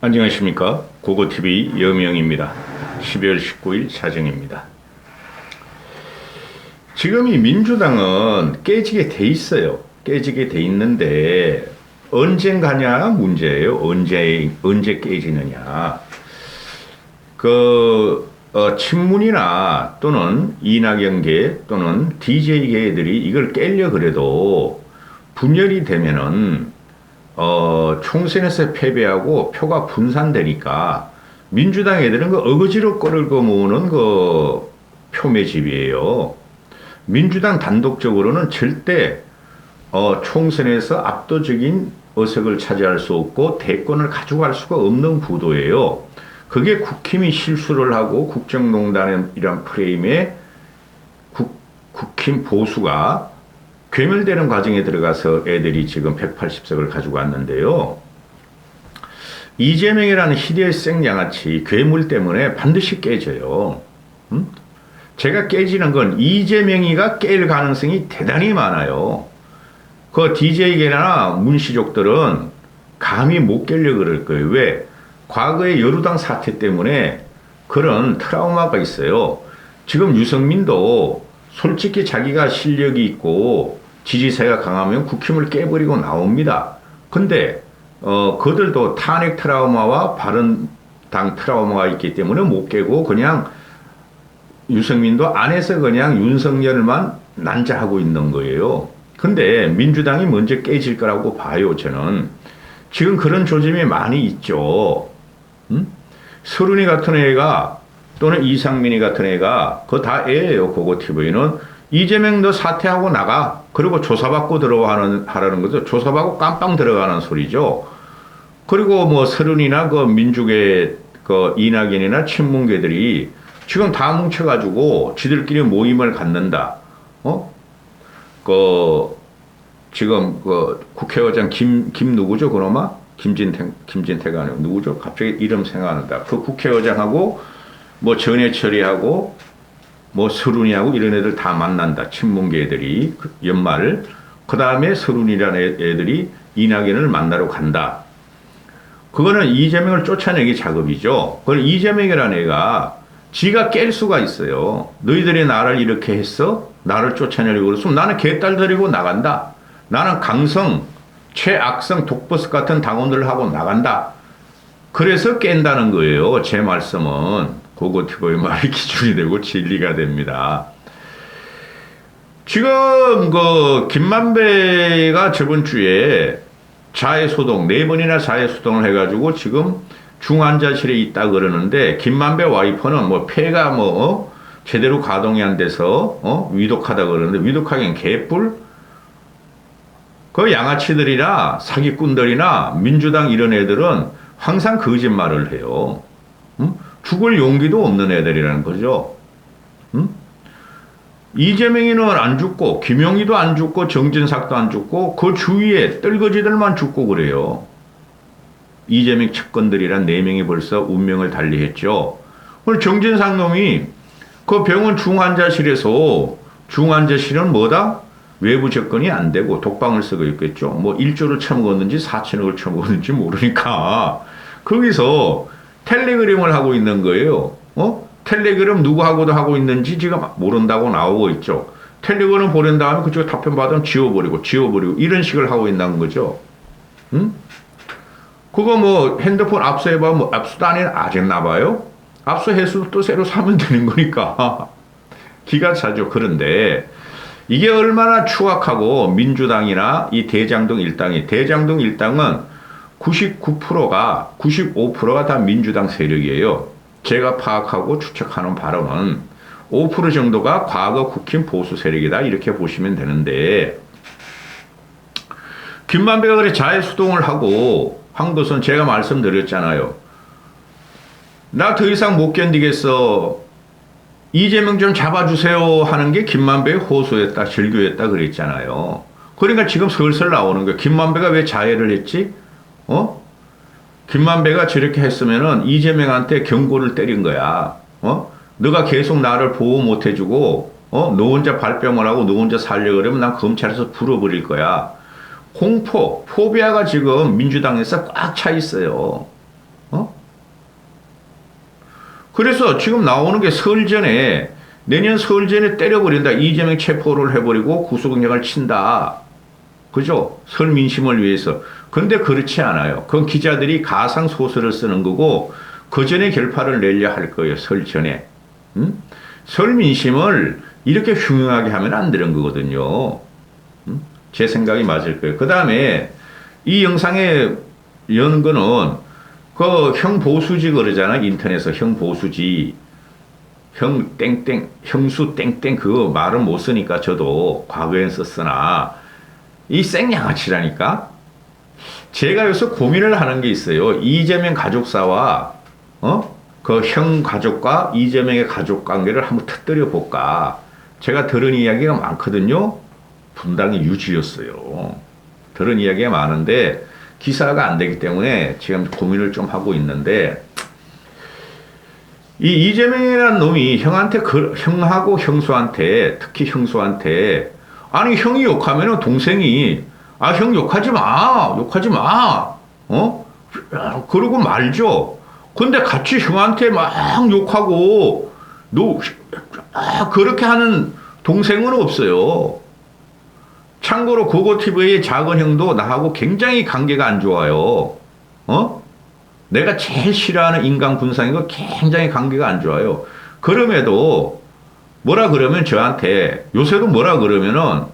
안녕하십니까. 고고TV 여명입니다. 12월 19일 사정입니다. 지금 이 민주당은 깨지게 돼 있어요. 깨지게 돼 있는데 언젠가냐 문제예요. 언제 언제 깨지느냐. 그 어, 친문이나 또는 이낙연계 또는 DJ계들이 이걸 깰려 그래도 분열이 되면은 어, 총선에서 패배하고 표가 분산되니까 민주당 애들은 그 어거지로 끌고 모으는 그 표매집이에요. 민주당 단독적으로는 절대 어, 총선에서 압도적인 의석을 차지할 수 없고 대권을 가져갈 수가 없는 구도예요. 그게 국힘이 실수를 하고 국정농단이란 프레임에 국, 국힘 보수가 괴멸되는 과정에 들어가서 애들이 지금 180석을 가지고 왔는데요. 이재명이라는 희대의 생 양아치 괴물 때문에 반드시 깨져요. 음? 제가 깨지는 건 이재명이가 깰 가능성이 대단히 많아요. 그 DJ계나 문시족들은 감히 못 깨려 그럴 거예요. 왜? 과거의 여루당 사태 때문에 그런 트라우마가 있어요. 지금 유승민도 솔직히 자기가 실력이 있고 지지세가 강하면 국힘을 깨버리고 나옵니다. 근데 어 그들도 탄핵 트라우마와 바른당 트라우마가 있기 때문에 못 깨고 그냥 유승민도 안에서 그냥 윤석열만 난자하고 있는 거예요. 근데 민주당이 먼저 깨질 거라고 봐요, 저는. 지금 그런 조짐이 많이 있죠. 음? 서른이 같은 애가 또는 이상민이 같은 애가 그거 다 애예요, 그거 TV는. 이재명도 사퇴하고 나가. 그리고 조사받고 들어가는, 하라는 거죠. 조사받고 깜빵 들어가는 소리죠. 그리고 뭐 서른이나 그 민주계 그 이낙연이나 친문계들이 지금 다 뭉쳐가지고 지들끼리 모임을 갖는다. 어? 그, 지금 그 국회의장 김, 김 누구죠, 그놈아? 김진태, 김진태가 아니고 누구죠? 갑자기 이름 생각난다. 그 국회의장하고 뭐 전해철이하고 뭐 서른이하고 이런 애들 다 만난다. 친문계 애들이 그 연말. 그 다음에 서른이라는 애- 애들이 이낙연을 만나러 간다. 그거는 이재명을 쫓아내기 작업이죠. 그걸 이재명이라는 애가 지가 깰 수가 있어요. 너희들이 나를 이렇게 했어? 나를 쫓아내려고 그랬으면 나는 개딸 데리고 나간다. 나는 강성, 최악성 독버스 같은 당원들을 하고 나간다. 그래서 깬다는 거예요. 제 말씀은. 고고티브의 말이 기준이 되고 진리가 됩니다. 지금 그 김만배가 저번 주에 자해 소동 네 번이나 자해 소동을 해가지고 지금 중환자실에 있다 그러는데 김만배 와이퍼는 뭐 폐가 뭐 어? 제대로 가동이 안 돼서 어? 위독하다 그러는데 위독하긴 개뿔 그 양아치들이나 사기꾼들이나 민주당 이런 애들은 항상 거짓말을 해요. 음? 죽을 용기도 없는 애들이라는 거죠. 음? 이재명이는 안 죽고 김영희도 안 죽고 정진삭도 안 죽고 그 주위에 떨거지들만 죽고 그래요. 이재명 측근들이란 네 명이 벌써 운명을 달리했죠. 오늘 정진상 놈이 그 병원 중환자실에서 중환자실은 뭐다? 외부 접근이 안 되고 독방을 쓰고 있겠죠. 뭐 1조를 처먹었는지 4천억을 처먹었는지 모르니까 거기서 텔레그램을 하고 있는 거예요. 어? 텔레그램 누구하고도 하고 있는지 지금 모른다고 나오고 있죠. 텔레그램 보낸 다음에 그쪽 답변 받으면 지워버리고 지워버리고 이런 식을 하고 있는 거죠. 응? 그거 뭐 핸드폰 압수해봐 뭐 압수도 안 해, 아직나 봐요. 압수해서 또 새로 사면 되는 거니까 기가 차죠. 그런데 이게 얼마나 추악하고 민주당이나 이 대장동 일당이 대장동 일당은 99%가 95%가 다 민주당 세력이에요. 제가 파악하고 추측하는 바로는 5% 정도가 과거 국힘 보수 세력이다 이렇게 보시면 되는데 김만배가 그래 자해수동을 하고 한 것은 제가 말씀드렸잖아요. 나 더 이상 못 견디겠어. 이재명 좀 잡아주세요 하는 게 김만배의 호소였다, 절규였다 그랬잖아요. 그러니까 지금 슬슬 나오는 거예요. 김만배가 왜 자해를 했지? 어? 김만배가 저렇게 했으면은 이재명한테 경고를 때린 거야. 어? 너가 계속 나를 보호 못 해주고, 어? 너 혼자 발뺌을 하고 너 혼자 살려 그러면 난 검찰에서 불어버릴 거야. 공포, 포비아가 지금 민주당에서 꽉 차 있어요. 어? 그래서 지금 나오는 게 설 전에 내년 설 전에 때려버린다. 이재명 체포를 해버리고 구속영장을 친다. 그죠? 설 민심을 위해서. 근데 그렇지 않아요. 그건 기자들이 가상 소설을 쓰는 거고 그 전에 결파를 내려 할 거예요. 설 전에. 음? 설 민심을 이렇게 흉흉하게 하면 안 되는 거거든요. 음? 제 생각이 맞을 거예요. 그 다음에 이 영상에 여는 거는 그 형 보수지 그러잖아. 인터넷에서 형 보수지. 형 땡땡, 형수 땡땡 그거 말을 못 쓰니까 저도 과거엔 썼으나 이 생양아치라니까? 제가 여기서 고민을 하는 게 있어요. 이재명 가족사와 어? 그 형 가족과 이재명의 가족 관계를 한번 터뜨려 볼까. 제가 들은 이야기가 많거든요. 분당이 유지였어요. 들은 이야기가 많은데 기사가 안 되기 때문에 지금 고민을 좀 하고 있는데 이 이재명이라는 놈이 형한테 그, 형하고 형수한테 특히 형수한테 아니 형이 욕하면은 동생이 아 형 욕하지 마 욕하지 마 어? 그러고 말죠. 근데 같이 형한테 막 욕하고 너 아, 그렇게 하는 동생은 없어요. 참고로 고고TV의 작은 형도 나하고 굉장히 관계가 안 좋아요. 어? 내가 제일 싫어하는 인간 군상인 거 굉장히 관계가 안 좋아요. 그럼에도 뭐라 그러면 저한테 요새도 뭐라 그러면은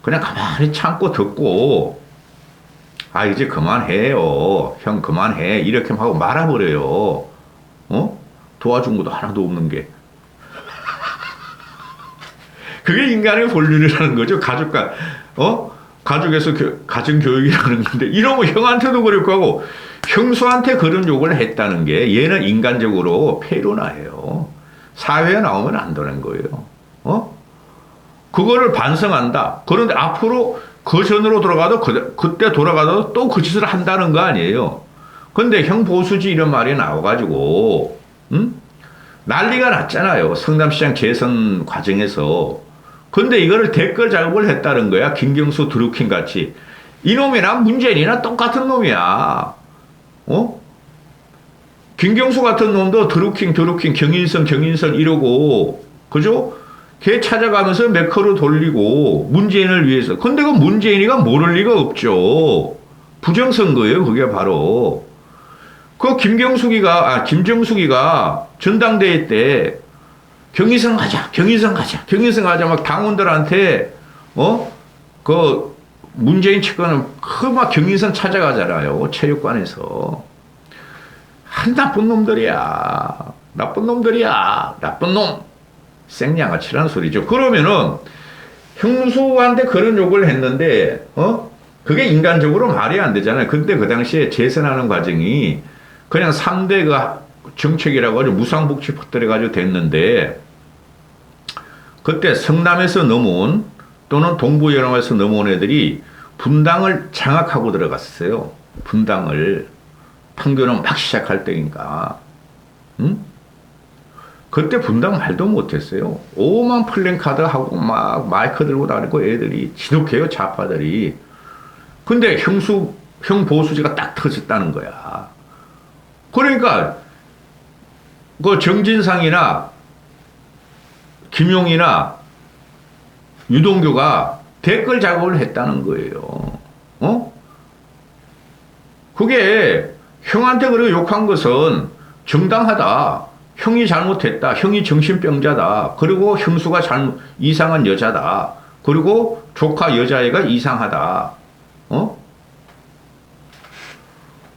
그냥 가만히 참고 듣고 아 이제 그만해요. 형 그만해. 이렇게 하고 말아버려요. 어? 도와준 것도 하나도 없는 게. 그게 인간의 본륜이라는 거죠. 가족과 어? 가족에서 교, 가정 교육이라는 건데 거 형한테도 그렇고 하고 형수한테 그런 욕을 했다는 게 얘는 인간적으로 폐로나예요. 사회에 나오면 안 되는 거예요. 어? 그거를 반성한다. 그런데 앞으로 그 전으로 돌아가도 그, 그때 돌아가도 또 그 짓을 한다는 거 아니에요. 근데 형 보수지 이런 말이 나와가지고 음? 난리가 났잖아요. 성남시장 재선 과정에서. 근데 이거를 댓글 작업을 했다는 거야. 김경수 드루킹 같이. 이놈이나 문재인이나 똑같은 놈이야. 어? 김경수 같은 놈도 드루킹, 드루킹, 경인선, 경인선 이러고, 그죠? 걔 찾아가면서 매커로 돌리고, 문재인을 위해서. 근데 그 문재인이가 모를 리가 없죠. 부정선거예요, 그게 바로. 그 김경숙이가, 아, 김정숙이가 전당대회 때, 경인선 가자, 경인선 가자, 경인선 가자, 막 당원들한테, 어? 그, 문재인 측근은 그막 경인선 찾아가잖아요. 체육관에서. 한 나쁜 놈들이야. 나쁜 놈들이야. 나쁜 놈. 생양아치라는 소리죠. 그러면은 형수한테 그런 욕을 했는데 어? 그게 인간적으로 말이 안 되잖아요. 근데 그 당시에 재선하는 과정이 그냥 3대 그 정책이라고 하죠. 무상복지 퍼뜨려가지고 됐는데 그때 성남에서 넘어온 또는 동부연합에서 넘어온 애들이 분당을 장악하고 들어갔어요. 분당을. 판교는 막 시작할 때니까. 응? 그때 분당 말도 못했어요. 오만 플랜카드 하고 막 마이크 들고 다니고 애들이 지독해요, 좌파들이. 근데 형수, 형 보수지가 딱 터졌다는 거야. 그러니까, 그 정진상이나 김용이나 유동규가 댓글 작업을 했다는 거예요. 어? 그게 형한테 그렇게 욕한 것은 정당하다. 형이 잘못했다. 형이 정신병자다. 그리고 형수가 잘못, 이상한 여자다. 그리고 조카 여자애가 이상하다. 어?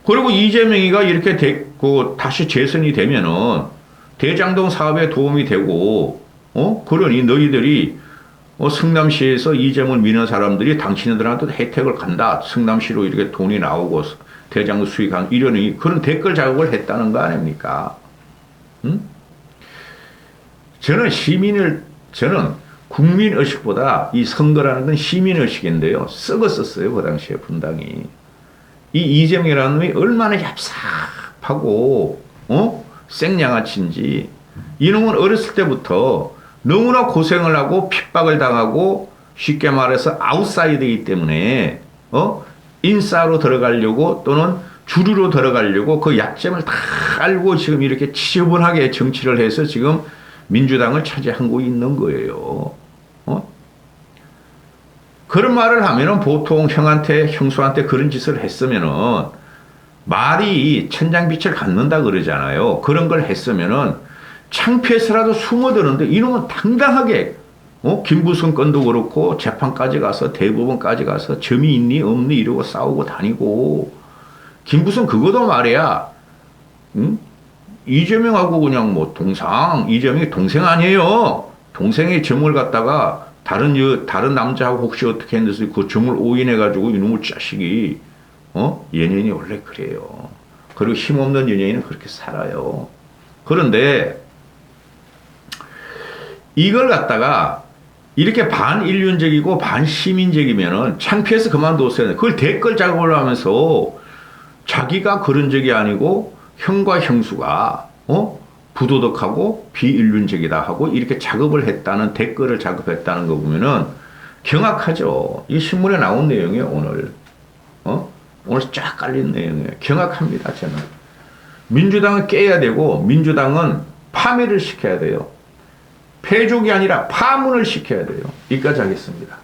그리고 이재명이가 이렇게 됐고 다시 재선이 되면은 대장동 사업에 도움이 되고 어? 그러니 너희들이 어, 성남시에서 이재명을 미는 사람들이 당신들한테 혜택을 간다. 성남시로 이렇게 돈이 나오고 대장부 수익한 이러니 그런 댓글 작업을 했다는 거 아닙니까? 음? 저는 시민을 저는 국민 의식보다 이 선거라는 건 시민 의식인데요. 썩었었어요 그 당시에 분당이 이 이재명이라는 놈이 얼마나 얍삽하고 어 생양아치인지 이놈은 어렸을 때부터 너무나 고생을 하고 핍박을 당하고 쉽게 말해서 아웃사이드이기 때문에 어 인싸로 들어가려고 또는 주류로 들어가려고 그 약점을 다 알고 지금 이렇게 지저분하게 정치를 해서 지금 민주당을 차지하고 있는 거예요. 어? 그런 말을 하면은 보통 형한테, 형수한테 그런 짓을 했으면은 말이 천장빛을 갖는다 그러잖아요. 그런 걸 했으면은 창피해서라도 숨어드는데 이놈은 당당하게 어? 김부선 건도 그렇고 재판까지 가서 대법원까지 가서 점이 있니 없니 이러고 싸우고 다니고 김부선 그거도 말이야. 응? 이재명하고 그냥 뭐 동상 이재명이 동생 아니에요. 동생의 점을 갖다가 다른 여, 다른 남자하고 혹시 어떻게 했는지 그 점을 오인해 가지고 이놈의 자식이 어 연예인이 원래 그래요. 그리고 힘없는 연예인은 그렇게 살아요. 그런데 이걸 갖다가 이렇게 반인륜적이고 반시민적이면은 창피해서 그만뒀어야 돼. 그걸 댓글 작업을 하면서 자기가 그런 적이 아니고 형과 형수가 어 부도덕하고 비인륜적이다 하고 이렇게 작업을 했다는 댓글을 작업했다는 거 보면은 경악하죠. 이 신문에 나온 내용이에요 오늘. 어 오늘 쫙 깔린 내용이에요. 경악합니다 저는. 민주당은 깨야 되고 민주당은 파멸을 시켜야 돼요. 폐족이 아니라 파문을 시켜야 돼요. 여기까지 하겠습니다.